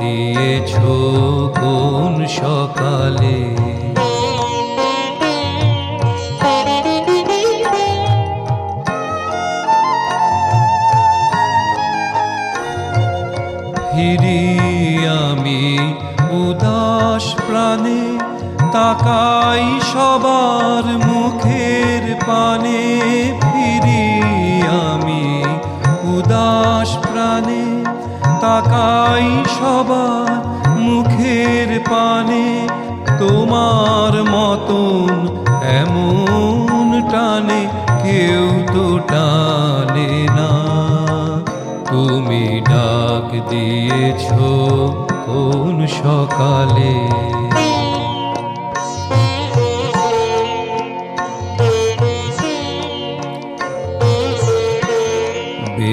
দিয়েছ কোন সকালে? ফিরি আমি উদাস প্রাণে তাকাই সবার মুখের পানে। তাকাই সবার মুখের পানে, তোমার মতন এমন টানে, কেউ তো টানে না। তুমি ডাক দিয়েছ কোন সকালে?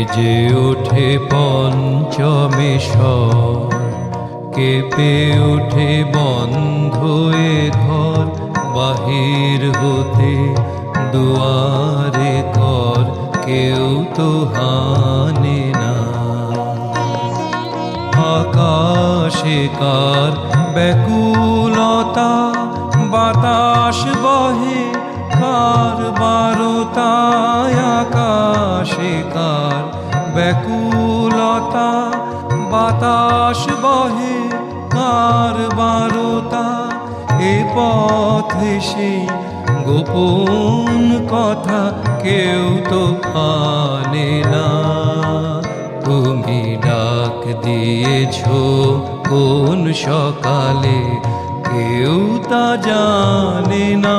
বেজে ওঠে পঞ্চমে কেঁপে ওঠে বন্ধ এ ঘর, বাহির হতে দুয়ারে কর কেউ তো হানে না। আকাশে কার ব্যাকুলতা, বাতাস বহে কার বারতায় আকাশে ব্যাকুলতা? বাতাস বহে কার বারতা? এ পথে সে গোপন কথা কেউ তো আনে না। তুমি ডাক দিয়েছ কোন সকালে, কেউ তা জানে না।